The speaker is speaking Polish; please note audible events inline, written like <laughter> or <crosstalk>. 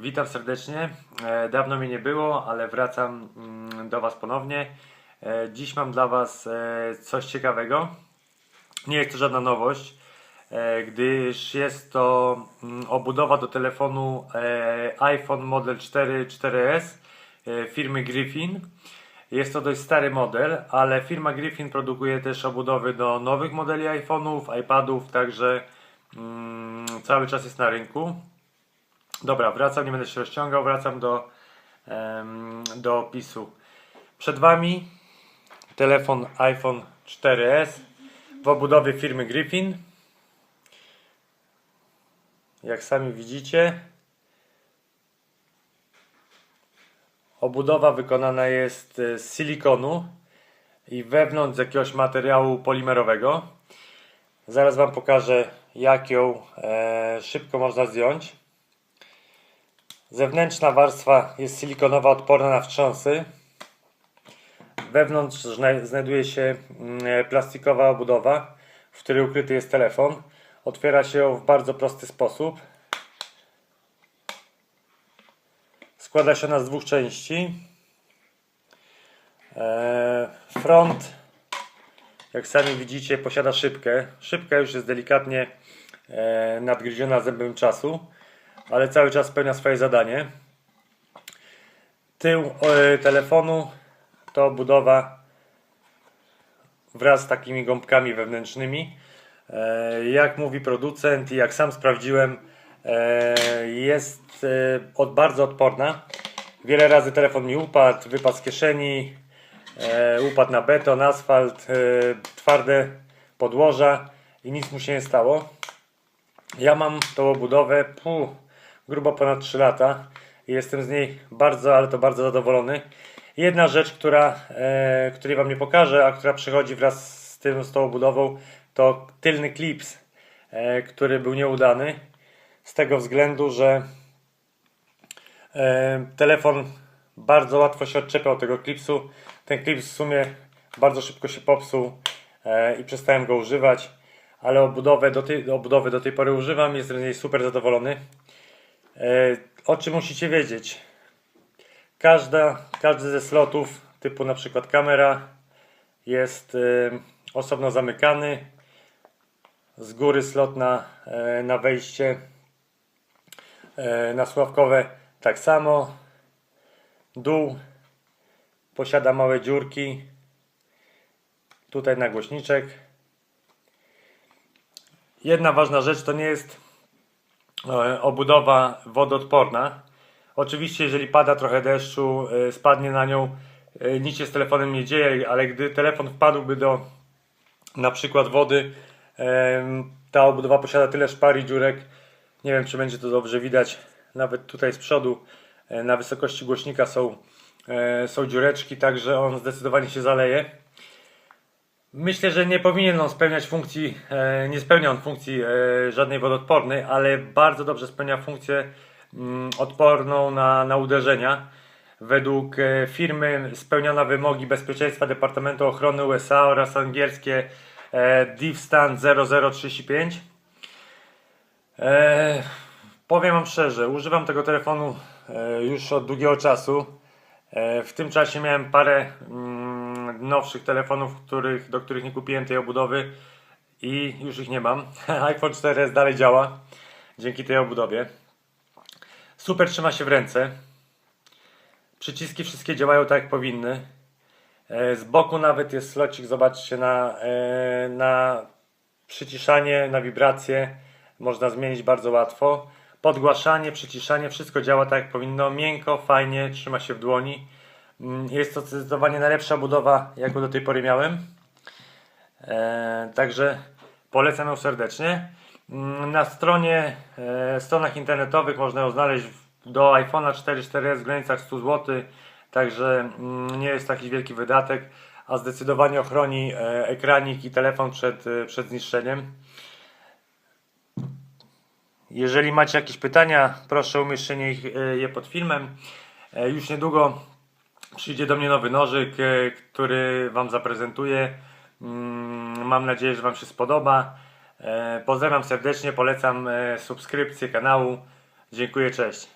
Witam serdecznie. E, Dawno mnie nie było, ale wracam mm, do Was ponownie. E, Dziś mam dla Was e, coś ciekawego. Nie jest to żadna nowość, gdyż jest to mm, obudowa do telefonu iPhone Model 4 4S e, firmy Griffin. Jest to dość stary model, ale firma Griffin produkuje też obudowy do nowych modeli iPhone'ów, iPadów, także mm, cały czas jest na rynku. Dobra, wracam, nie będę się rozciągał, wracam do, do opisu. Przed Wami telefon iPhone 4S w obudowie firmy Griffin. Jak sami widzicie, obudowa wykonana jest e, z silikonu i wewnątrz z jakiegoś materiału polimerowego. Zaraz Wam pokażę, jak ją e, szybko można zdjąć. Zewnętrzna warstwa jest silikonowa, odporna na wstrząsy. Wewnątrz zna- znajduje się mm, plastikowa obudowa, w której ukryty jest telefon. Otwiera się ją w bardzo prosty sposób. Składa się ona z dwóch części. E, Front, jak sami widzicie, posiada szybkę. Szybka już jest delikatnie e, nadgryziona zębem czasu ale cały czas spełnia swoje zadanie. Tył e, telefonu to budowa wraz z takimi gąbkami wewnętrznymi. E, jak mówi producent i jak sam sprawdziłem, e, jest od, bardzo odporna. Wiele razy telefon mi upadł, wypadł z kieszeni, upadł na beton, asfalt, twarde podłoża i nic mu się nie stało. Ja mam tą obudowę puh, grubo ponad 3 lata i jestem z niej bardzo, ale to bardzo zadowolony. Jedna rzecz, która, e, której Wam nie pokażę, a która przychodzi wraz z, tym, z tą obudową, to tylny klips, e, który był nieudany. Z tego względu, że e, telefon bardzo łatwo się odczepiał od tego klipsu. Ten klips w sumie bardzo szybko się popsuł e, i przestałem go używać, ale obudowę do, tej, obudowy do tej pory używam, jestem z niej super zadowolony. E, o czym musicie wiedzieć? Każda, każdy ze slotów, typu na przykład kamera, jest e, osobno zamykany. Z góry slot na, e, na wejście na sławkowe tak samo. Dół posiada małe dziurki. Tutaj na głośniczek. Jedna ważna rzecz to nie jest obudowa wodoodporna. Oczywiście, jeżeli pada trochę deszczu, e, spadnie na nią, e, nic się z telefonem nie dzieje, ale gdy telefon wpadłby do na przykład wody, ta obudowa posiada tyle szpar i dziurek. Nie wiem, czy będzie to dobrze widać. Nawet tutaj z przodu, e, na wysokości głośnika są, e, są dziureczki, także on zdecydowanie się zaleje. Myślę, że nie powinien on spełniać funkcji, e, nie spełnia on funkcji e, żadnej wodoodpornej, ale bardzo dobrze spełnia funkcję mm, odporną na, na uderzenia. Według e, firmy spełniona wymogi bezpieczeństwa Departamentu Ochrony USA oraz angielskie DIV-STAN 0035. E, powiem Wam szczerze, używam tego telefonu już od długiego czasu. W tym czasie miałem parę mm, nowszych telefonów, których, do których nie kupiłem tej obudowy i już ich nie mam. <laughs> iPhone 4S dalej działa dzięki tej obudowie. Super trzyma się w ręce. Przyciski wszystkie działają tak jak powinny. E, Z boku nawet jest slocik, zobaczcie, na, e, na przyciszanie, na wibracje. Można zmienić bardzo łatwo. Podgłaszanie, przyciszanie, wszystko działa tak jak powinno. Miękko, fajnie, trzyma się w dłoni. Mm, Jest to zdecydowanie najlepsza budowa, jaką do tej pory miałem. E, także polecam ją serdecznie. Mm, Na stronie, e, stronach internetowych można ją znaleźć do iPhone'a 4 4S w granicach 100 zł. Także mm, nie jest to jakiś wielki wydatek, a zdecydowanie ochroni e, ekranik i telefon przed, przed zniszczeniem. Jeżeli macie jakieś pytania, proszę umieszczenie ich, je pod filmem. Już niedługo przyjdzie do mnie nowy nożyk, e, który Wam zaprezentuję. Mm, Mam nadzieję, że Wam się spodoba. E, Pozdrawiam serdecznie, polecam e, subskrypcję kanału. Dziękuję, cześć.